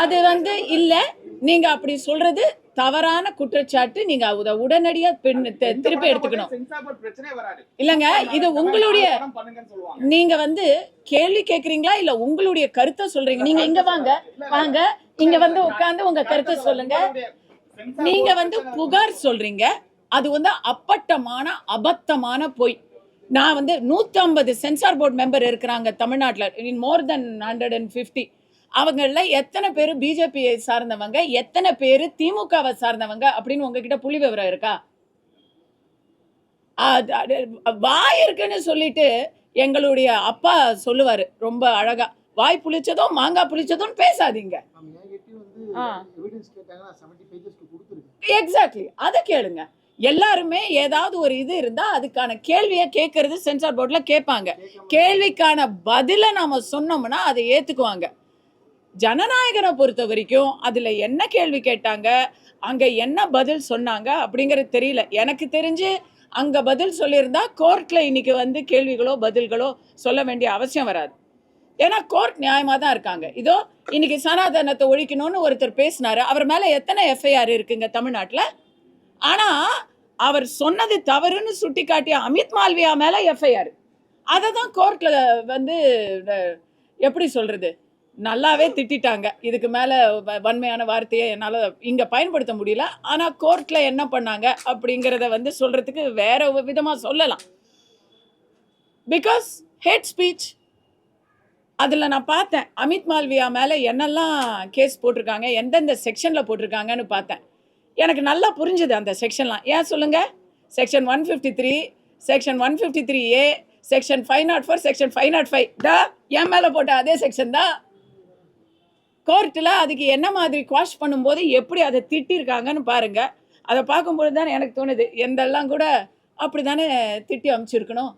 அது வந்து இல்ல. நீங்க அப்படி சொல்றது தவறான குற்றச்சாட்டு. நீங்க அத உடனடியா திருப்பி எடுத்துக்கணும். இல்லங்க இது உங்களுடைய நீங்க வந்து கேள்வி கேக்குறீங்களா? இல்ல உங்களுடைய கருத்தை சொல்றீங்க? நீங்க இங்க வாங்க. வாங்க. இங்க வந்து உட்கார்ந்து உங்க கருத்தை சொல்லுங்க. நீங்க வந்து புகார் சொல்றீங்க. அது வந்து அப்பட்டமான அபத்தமான பொய். நான் வந்து 150 சென்சார் போர்டு மெம்பர் இருக்கிறாங்க தமிழ்நாட்டில். More than hundred and fifty. அவங்கள எத்தனை பேர் பிஜேபியை சார்ந்தவங்க எத்தனை பேர் திமுகவை சார்ந்தவங்க அப்படின்னு உங்ககிட்ட புள்ளி விவரம் இருக்கா? வாய் இருக்குன்னு சொல்லிட்டு எங்களுடைய அப்பா சொல்லுவாரு ரொம்ப அழகா வாய் புளிச்சதும் மாங்காய் புளிச்சதும் பேசாதீங்க. எக்ஸாக்ட்லி அதை கேளுங்க. எல்லாருமே ஏதாவது ஒரு இது இருந்தா அதுக்கான கேள்வியை கேட்கறது சென்சார் போர்ட்ல கேட்பாங்க. கேள்விக்கான பதிலை நாம சொன்னோம்னா அதை ஏத்துக்குவாங்க. ஜனநாயகனை பொறுத்த வரைக்கும் அதில் என்ன கேள்வி கேட்டாங்க? அங்கே என்ன பதில் சொன்னாங்க? அப்படிங்கிறது தெரியல. எனக்கு தெரிஞ்சு அங்கே பதில் சொல்லியிருந்தா கோர்ட்டில் இன்னைக்கு வந்து கேள்விகளோ பதில்களோ சொல்ல வேண்டிய அவசியம் வராது. ஏன்னா கோர்ட் நியாயமாக தான் இருக்காங்க. இதோ இன்னைக்கு சனாதனத்தை ஒழிக்கணும்னு ஒருத்தர் பேசினாரு. அவர் மேலே எத்தனை எஃப்ஐஆர் இருக்குங்க தமிழ்நாட்டில்? ஆனால் அவர் சொன்னது தவறுன்னு சுட்டிக்காட்டிய அமித் மால்வியா மேலே எஃப்ஐஆர் அதை தான் கோர்ட்டில் வந்து எப்படி சொல்கிறது நல்லாவே திட்டிட்டாங்க. இதுக்கு மேலே வ- வன்மையான வார்த்தையை என்னால் இங்கே பயன்படுத்த முடியல. ஆனால் கோர்ட்டில் என்ன பண்ணாங்க அப்படிங்கிறத வந்து சொல்கிறதுக்கு வேற ஒரு சொல்லலாம். பிகாஸ் ஹேட் ஸ்பீச் அதில் நான் பார்த்தேன். அமித் மால்வியா மேலே என்னெல்லாம் கேஸ் போட்டிருக்காங்க எந்தெந்த செக்ஷனில் போட்டிருக்காங்கன்னு பார்த்தேன். எனக்கு நல்லா புரிஞ்சுது அந்த செக்ஷன்லாம் ஏன் சொல்லுங்கள் section one fifty three section one fifty three A section five naught four section five naught five தான் என் மேலே போட்ட அதே செக்ஷன் தான். கோர்ட்டில் அதுக்கு என்ன மாதிரி குவாஷ் பண்ணும்போது எப்படி அதை திட்டிருக்காங்கன்னு பாருங்கள் அதை பார்க்கும்பொழுது தானே எனக்கு தோணுது எந்தெல்லாம் கூட அப்படி தானே திட்டி அமைச்சிருக்கணும்?